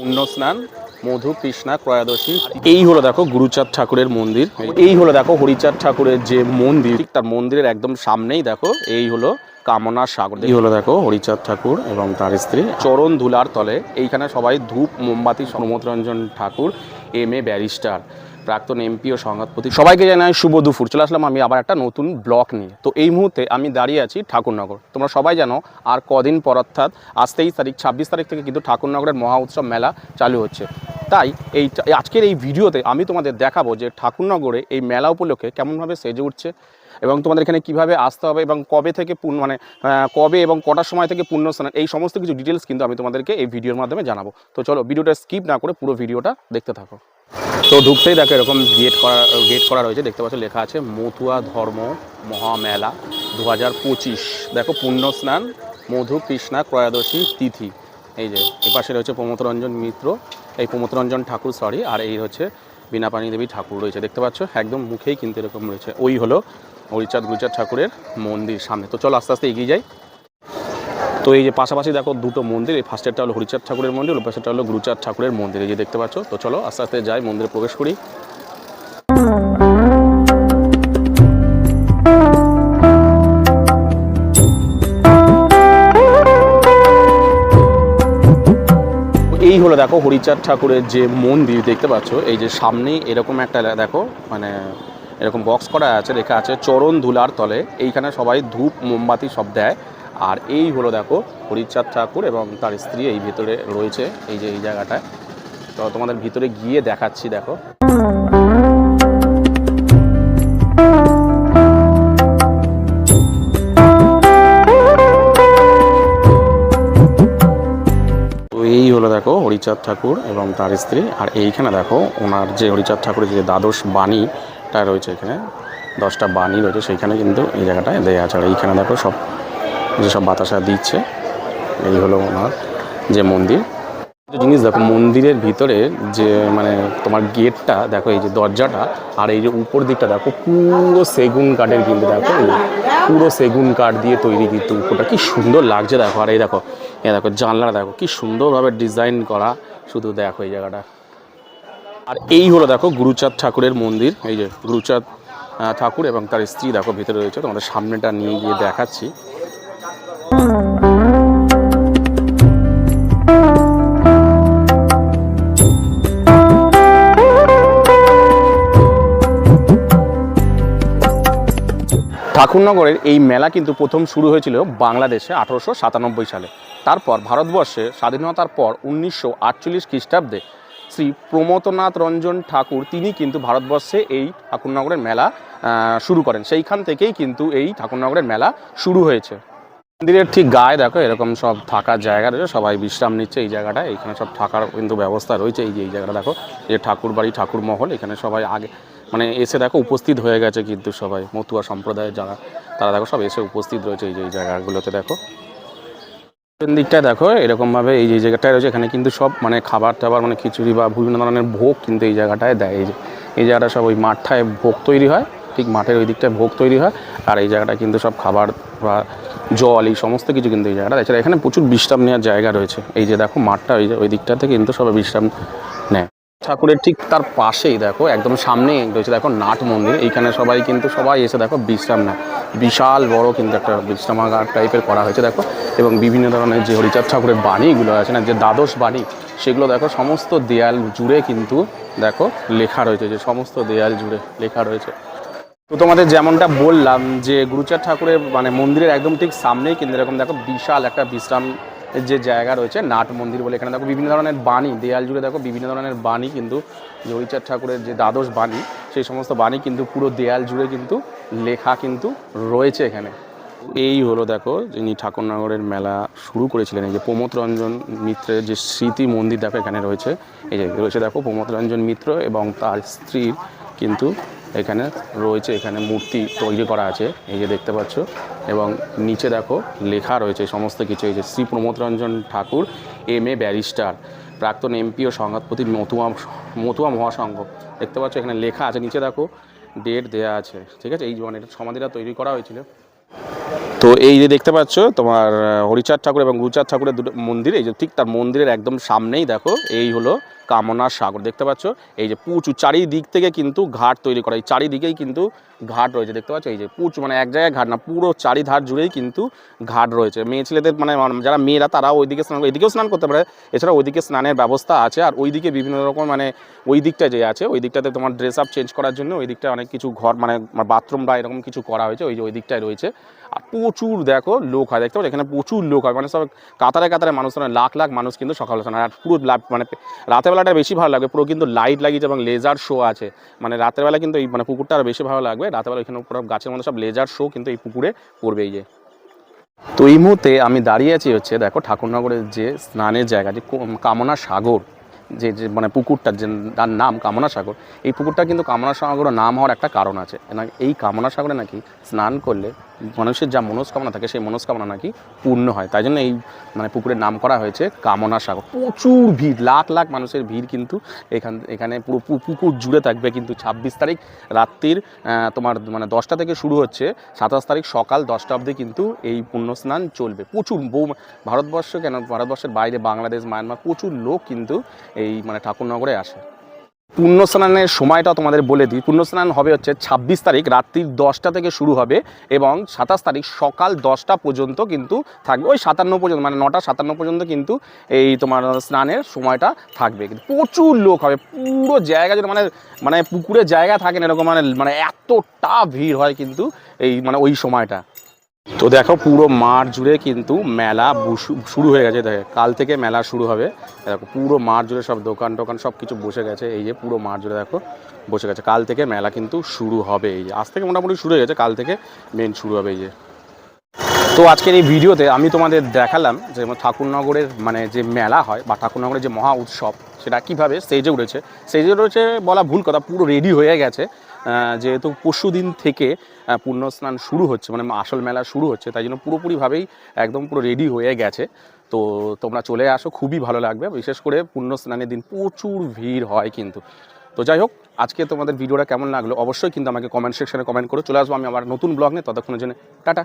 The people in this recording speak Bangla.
পুণ্য স্নান মধু, কৃষ্ণা, ত্রয়োদশী। এই হলো দেখো গুরুচাঁদ ঠাকুরের মন্দির। এই হলো দেখো হরিচাঁদ ঠাকুরের যে মন্দির তার মন্দিরের একদম সামনেই দেখো, এই হলো কামনা সাগর। এই হলো দেখো হরিচাঁদ ঠাকুর এবং তার স্ত্রী চরণ ধুলার তলে। এইখানে সবাই ধূপ, মোমবাতি সমুদ্রঞ্জন ঠাকুর, এম এ ব্যারিস্টার। প্রাক্তন এমপি ও সংবাদপতি সবাইকে জানাই শুভ দুপুর। চলে আসলাম আমি আবার একটা নতুন ব্লক নিয়ে। তো এই মুহূর্তে আমি দাঁড়িয়ে আছি ঠাকুরনগর। তোমরা সবাই জানো আর কদিন পর অর্থাৎ আজ তেইশ তারিখ, ছাব্বিশ তারিখ থেকে কিন্তু ঠাকুরনগরের মহা উৎসব মেলা চালু হচ্ছে। তাই এই আজকের এই ভিডিওতে আমি তোমাদের দেখাবো যে ঠাকুরনগরে এই মেলা উপলক্ষে কেমনভাবে সেজে উঠছে এবং তোমাদের এখানে কীভাবে আসতে হবে এবং কবে থেকে পূর্ণ মানে কবে এবং কটার সময় থেকে পূর্ণ স্নান এই সমস্ত কিছু ডিটেলস কিন্তু আমি তোমাদেরকে এই ভিডিওর মাধ্যমে জানাব। তো চলো ভিডিওটা স্কিপ না করে পুরো ভিডিওটা দেখতে থাকো। তো ঢুকতেই দেখো এরকম গেট করা গেট করা রয়েছে, দেখতে পাচ্ছ লেখা আছে মথুয়া ধর্ম মহামেলা দু হাজার পঁচিশ। দেখো পুণ্য স্নান, মধু, কৃষ্ণা, ত্রয়োদশী, তিথি। এই যে, এপাশে রয়েছে প্রমোদরঞ্জন মিত্র, এই প্রমোদরঞ্জন ঠাকুর সরি আর এই হচ্ছে বীণাপাণী দেবী ঠাকুর রয়েছে, দেখতে পাচ্ছ? একদম মুখেই কিন্তু এরকম রয়েছে। ওই হলো হরিচাঁদ গুরিচাঁদ ঠাকুরের মন্দির সামনে। তো চলো আস্তে আস্তে এগিয়ে যাই। তো এই যে পাশাপাশি দেখো দুটো মন্দির, এই ফার্স্টেরটা হলো হরিচাঁদ ঠাকুরের মন্দির, ওই পাশেরটা হলো গুরুচাঁদ ঠাকুরের মন্দির। এই যে দেখতে পাচ্ছ? তো চলো আস্তে আস্তে যাই, মন্দিরে প্রবেশ করি। দেখো হরিচাঁদ ঠাকুরের যে মন্দির দেখতে পাচ্ছ, এই যে সামনেই এরকম একটা দেখো মানে এরকম বক্স করা আছে, লেখা আছে চরণ ধুলার তলে। এইখানে সবাই ধূপ, মোমবাতি সব দেয়। আর এই হলো দেখো হরিচাঁদ ঠাকুর এবং তার স্ত্রী এই ভেতরে রয়েছে, এই যে এই জায়গাটায়। তো তোমাদের ভিতরে গিয়ে দেখাচ্ছি, দেখো। হরিচাঁদ ঠাকুর এবং তার স্ত্রী। আর এইখানে দেখো, ওনার যে হরিচাঁদ ঠাকুরের যে দ্বাদশ বাণীটা রয়েছে এখানে, দশটা বাণী রয়েছে, সেইখানে কিন্তু এই জায়গাটায় দেয়া আছে। আর এইখানে দেখো সব যেসব বাতাসা দিচ্ছে, এই হলো ওনার যে মন্দির। জিনিস দেখো, মন্দিরের ভিতরে যে মানে তোমার গেটটা, দেখো, এই যে দরজাটা, আর এই যে উপর দিকটা, দেখো, পুরো সেগুন কাঠের কিন্তু, দেখো পুরো সেগুন কাঠ দিয়ে তৈরি কিন্তু উপরটা। কি সুন্দর লাগছে, দেখো, আর এই দেখো এই দেখো, জানলাটা, দেখো, কি সুন্দরভাবে ডিজাইন করা, শুধু দেখো এই জায়গাটা। আর এই হলো, দেখো, গুরুচাঁদ ঠাকুরের মন্দির, এই যে গুরুচাঁদ ঠাকুর এবং তার স্ত্রী, দেখো, ভিতরে রয়েছে। তোমাদের সামনেটা নিয়ে গিয়ে দেখাচ্ছি। ঠাকুরনগরের এই মেলা কিন্তু প্রথম শুরু হয়েছিল বাংলাদেশে আঠারোশো সাতানব্বই সালে। তারপর ভারতবর্ষে স্বাধীনতার পর উনিশশো আটচল্লিশ খ্রিস্টাব্দে শ্রী প্রমথনাথ রঞ্জন ঠাকুর তিনি কিন্তু ভারতবর্ষে এই ঠাকুরনগরের মেলা শুরু করেন। সেইখান থেকেই কিন্তু এই ঠাকুরনগরের মেলা শুরু হয়েছে। মন্দিরের ঠিক গায়ে দেখো এরকম সব থাকার জায়গা রয়েছে, সবাই বিশ্রাম নিচ্ছে এই জায়গাটা এখানে সব থাকার কিন্তু ব্যবস্থা রয়েছে। এই যে এই জায়গাটা দেখো, যে ঠাকুর বাড়ি ঠাকুর মহল এখানে সবাই আগে মানে এসে দেখো উপস্থিত হয়ে গেছে কিন্তু সবাই, মতুয়া সম্প্রদায়ের যারা, তারা দেখো সব এসে উপস্থিত রয়েছে এই যে এই জায়গাগুলোতে দেখো। দিকটায় দেখো, এরকমভাবে এই যে জায়গাটায় রয়েছে, এখানে কিন্তু সব মানে খাবার টাবার মানে খিচুড়ি বা বিভিন্ন ধরনের ভোগ কিন্তু এই জায়গাটায় দেয়। এই যে, এই জায়গাটা সব ওই মাঠটায় ভোগ তৈরি হয়, ঠিক মাঠের ওই দিকটায় ভোগ তৈরি হয়, আর এই জায়গাটায় কিন্তু সব খাবার বা জল, এই সমস্ত কিছু কিন্তু এই জায়গাটা এছাড়া এখানে প্রচুর বিশ্রাম নেওয়ার জায়গা রয়েছে। এই যে দেখো মাঠটা ওই যে ওই দিকটাতে কিন্তু সবাই বিশ্রাম নেয়। ঠাকুরের ঠিক তার পাশেই, দেখো, একদম সামনেই রয়েছে দেখো, নাট মন্দির। এইখানে সবাই কিন্তু সবাই এসে, দেখো, বিশ্রাম নেয়। বিশাল বড় কিন্তু একটা বিশ্রামাগার টাইপের করা হয়েছে, দেখো, এবং বিভিন্ন ধরনের যে হরিচাঁদ ঠাকুরের বাণীগুলো আছে না, যে দ্বাদশ বাণী, সেগুলো, দেখো, সমস্ত দেয়াল জুড়ে কিন্তু, দেখো, লেখা রয়েছে, যে সমস্ত দেয়াল জুড়ে লেখা রয়েছে। তো তোমাদের যেমনটা বললাম যে গুরুচাঁদ ঠাকুরের মানে মন্দিরের একদম ঠিক সামনেই কিন্তু এরকম, দেখো, বিশাল একটা বিশ্রাম যে জায়গা রয়েছে, নাট মন্দির বলে এখানে দেখো বিভিন্ন ধরনের বাণী, দেয়াল জুড়ে দেখো বিভিন্ন ধরনের বাণী কিন্তু যে হরিচাঁদ ঠাকুরের যে দ্বাদশ বাণী, সেই সমস্ত বাণী কিন্তু পুরো দেয়াল জুড়ে কিন্তু লেখা কিন্তু রয়েছে এখানে। এই হলো দেখো যিনি ঠাকুরনগরের মেলা শুরু করেছিলেন, এই যে প্রমোদ রঞ্জন মিত্রের যে স্মৃতি মন্দির দেখো এখানে রয়েছে। এই যে রয়েছে দেখো প্রমোদ রঞ্জন মিত্র এবং তার স্ত্রীর কিন্তু এখানে রয়েছে, এখানে মূর্তি তৈরি করা আছে, এই যে দেখতে পাচ্ছ। এবং নিচে দেখো লেখা রয়েছে সমস্ত কিছু, এই যে Shri Pramod Ranjan Thakur, M A barrister, প্রাক্তন এমপি ও সংঘাতপতি মতুয়া মতুয়া মহাসংঘ। দেখতে পাচ্ছ এখানে লেখা আছে, নিচে দেখো, ডেট দেয়া আছে, ঠিক আছে? এই জীবনে এটা সমাধিটা তৈরি করা হয়েছিল। তো এই যে দেখতে পাচ্ছ, তোমার হরিচাঁদ ঠাকুর এবং গুরুচাঁদ ঠাকুরের দুটো মন্দির, এই যে ঠিক তার মন্দিরের একদম সামনেই দেখো, এই হলো কামনার সাগর। দেখতে পাচ্ছ, এই যে প্রচুর চারিদিক থেকে কিন্তু ঘাট তৈরি করা, এই চারিদিকেই কিন্তু ঘাট রয়েছে। দেখতে পাচ্ছ, এই যে প্রচুর মানে এক জায়গায় ঘাট না, পুরো চারিধার জুড়েই কিন্তু ঘাট রয়েছে। মেয়ে ছেলেদের মানে যারা মেয়েরা, তারা ওইদিকে স্নান, এদিকেও স্নান করতে পারে এছাড়া ওইদিকে স্নানের ব্যবস্থা আছে, আর ওইদিকে বিভিন্ন রকম মানে ওই দিকটা যে আছে, ওই দিকটাতে তোমার ড্রেস আপ চেঞ্জ করার জন্য ওই দিকটা অনেক কিছু ঘর মানে বাথরুম বা এরকম কিছু করা হয়েছে, ওই যে ওই দিকটায় রয়েছে। প্রচুর দেখো লোক হয়, দেখতে পাচ্ছ? এখানে প্রচুর লোক হয়। মানে সব কাতারে কাতারে মানুষ মানে লাখ লাখ মানুষ কিন্তু সকালে স্নান আর পুরো মানে রাতের বেলাটা বেশি ভালো লাগবে। পুরো কিন্তু লাইট লাগিয়েছে এবং লেজার শো আছে। মানে রাতের বেলা কিন্তু এই মানে পুকুরটা আরও বেশি ভালো লাগবে। রাতের বেলা এখানে পুরো গাছের মধ্যে সব লেজার শো কিন্তু এই পুকুরে পড়বে এই যে। তো এই মুহূর্তে আমি দাঁড়িয়ে আছি হচ্ছে, দেখো ঠাকুরনগরের যে স্নানের জায়গা, যে কামনা সাগর। যে যে মানে পুকুরটার যে, তার নাম কামনা সাগর এই পুকুরটা কিন্তু কামনা সাগর নাম হওয়ার একটা কারণ আছে। এই কামনা সাগরে নাকি স্নান করলে মানুষের যা মনস্কামনা থাকে, সেই মনস্কামনা নাকি পূর্ণ হয়। তাই জন্য এই মানে পুকুরের নাম করা হয়েছে কামনা সাগর প্রচুর ভিড়, লাখ লাখ মানুষের ভিড় কিন্তু এখান, এখানে পুরো পুকুর জুড়ে থাকবে কিন্তু ছাব্বিশ তারিখ রাত্রির তোমার মানে দশটা থেকে শুরু হচ্ছে, সাতাশ তারিখ সকাল দশটা অবধি কিন্তু এই পুণ্যস্নান চলবে। প্রচুর বউ, ভারতবর্ষ কেন, ভারতবর্ষের বাইরে বাংলাদেশ, মায়ানমার প্রচুর লোক কিন্তু এই মানে ঠাকুরনগরে আসে। পুণ্যস্নানের সময়টা তোমাদের বলে দিই। পুণ্যস্নান হবে হচ্ছে ছাব্বিশ তারিখ, রাত্রির দশটা থেকে শুরু হবে এবং সাতাশ তারিখ সকাল দশটা পর্যন্ত কিন্তু থাকবে। ওই সাতান্ন পর্যন্ত মানে নটা সাতান্ন পর্যন্ত কিন্তু এই তোমার স্নানের সময়টা থাকবে। কিন্তু প্রচুর লোক হবে, পুরো জায়গা জুড়ে মানে মানে পুকুরে জায়গা থাকে না এরকম মানে মানে এতটা ভিড় হয় কিন্তু এই মানে ওই সময়টা। তো দেখো পুরো মাঠ জুড়ে কিন্তু মেলা শুরু হয়ে গেছে। দেখো, কাল থেকে মেলা শুরু হবে। দেখো, পুরো মাঠ জুড়ে সব দোকান টোকান সব কিছু বসে গেছে। এই যে পুরো মাঠ জুড়ে দেখো, বসে গেছে। কাল থেকে মেলা কিন্তু শুরু হবে। এই যে, আজ থেকে মোটামুটি শুরু হয়ে গেছে। কাল থেকে মেন শুরু হবে এই যে। তো আজকের এই ভিডিওতে আমি তোমাদের দেখালাম যে ঠাকুরনগরের মানে যে মেলা হয় বা ঠাকুরনগরের যে মহা উৎসব, সেটা কীভাবে স্টেজে উঠেছে। স্টেজে উঠেছে বলা ভুল কথা, পুরো রেডি হয়ে গেছে। যেহেতু পরশু দিন থেকে পূর্ণ পুণ্যস্নান শুরু হচ্ছে মানে আসল মেলা শুরু হচ্ছে, তাই জন্য পুরোপুরিভাবেই একদম পুরো রেডি হয়ে গেছে। তো তোমরা চলে আসো, খুবই ভালো লাগবে, বিশেষ করে পুণ্যস্নানের দিন প্রচুর ভিড় হয় কিন্তু। তো যাই হোক, আজকে তোমাদের ভিডিওটা কেমন লাগল অবশ্যই কিন্তু আমাকে কমেন্ট সেকশনে কমেন্ট করে, চলে আসব আমি আমার নতুন ব্লগ নিয়ে, ততক্ষণের জন্য টাটা।